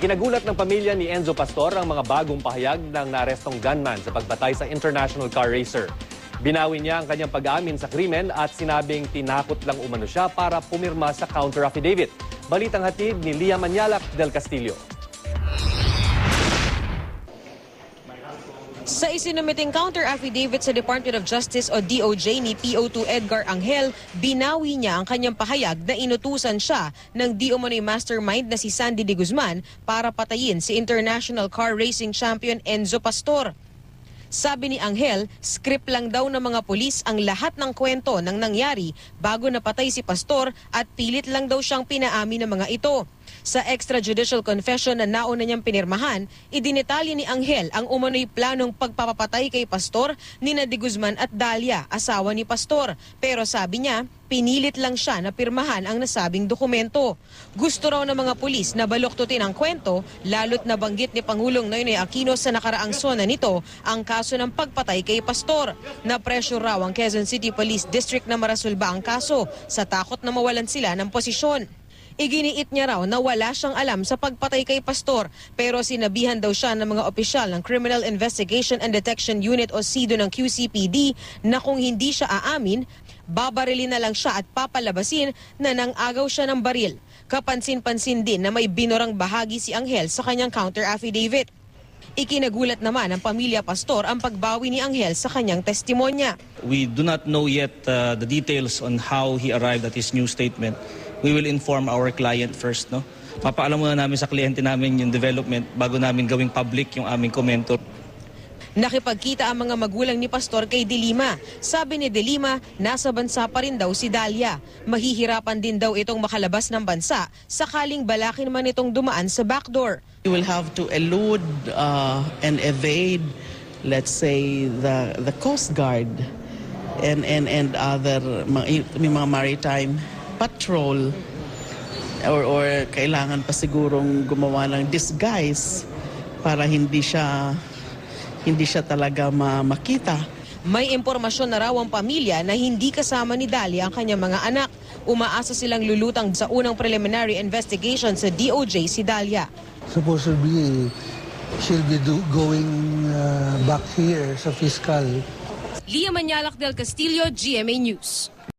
Ikinagulat ng pamilya ni Enzo Pastor ang mga bagong pahayag ng naarestong gunman sa pagbatay sa international car racer. Binawi niya ang kanyang pag-amin sa krimen at sinabing tinakot lang umano siya para pumirma sa counter affidavit. Balitang hatid ni Lia Manyalak del Castillo. Sa isinumiting counter affidavit sa Department of Justice o DOJ ni PO2 Edgar Angel, binawi niya ang kanyang pahayag na inutusan siya ng di umano'y mastermind na si Sandy de Guzman para patayin si international car racing champion Enzo Pastor. Sabi ni Angel, script lang daw ng mga pulis ang lahat ng kwento ng nangyari bago napatay si Pastor at pilit lang daw siyang pinaamin ng mga ito. Sa extrajudicial confession na nauna niyang pinirmahan, idinetalye ni Angel ang umano'y planong pagpapapatay kay Pastor ni De Guzman at Dalia, asawa ni Pastor. Pero sabi niya, pinilit lang siya na pirmahan ang nasabing dokumento. Gusto raw ng mga pulis na baluktutin ang kwento, lalo't nabanggit ni Pangulong Noynoy Aquino sa nakaraang sona nito ang kaso ng pagpatay kay Pastor. Na-pressure raw ang Quezon City Police District na marasulba ang kaso sa takot na mawalan sila ng posisyon. Iginiit niya raw na wala siyang alam sa pagpatay kay Pastor pero sinabihan daw siya ng mga opisyal ng Criminal Investigation and Detection Unit o SIDO ng QCPD na kung hindi siya aamin, babarilin na lang siya at papalabasin na nang-agaw siya ng baril. Kapansin-pansin din na may binorang bahagi si Angel sa kanyang counter affidavit. Ikinagulat naman ng pamilya Pastor ang pagbawi ni Angel sa kanyang testimonya. We do not know yet uh, the details on how he arrived at his new statement. We will inform our client first, no? Papaalam muna namin sa kliyente namin yung development bago namin gawing public yung aming komento. Nakipagkita ang mga magulang ni Pastor kay Delima. Sabi ni Delima, nasa bansa pa rin daw si Dalia. Mahihirapan din daw itong makalabas ng bansa sakaling balakin man itong dumaan sa backdoor. You will have to elude uh, and evade, let's say, the the Coast Guard and and and other may mga maritime patrol or or kailangan pa sigurong gumawa ng disguise para hindi siya hindi siya talaga ma- makita. May impormasyon na raw ang pamilya na hindi kasama ni Dalia ang kanyang mga anak. Umaasa silang lulutang sa unang preliminary investigation sa DOJ si Dalia. supposedly she'll be do, going uh, back here sa fiscal Lia Manyalak del Castillo, GMA News.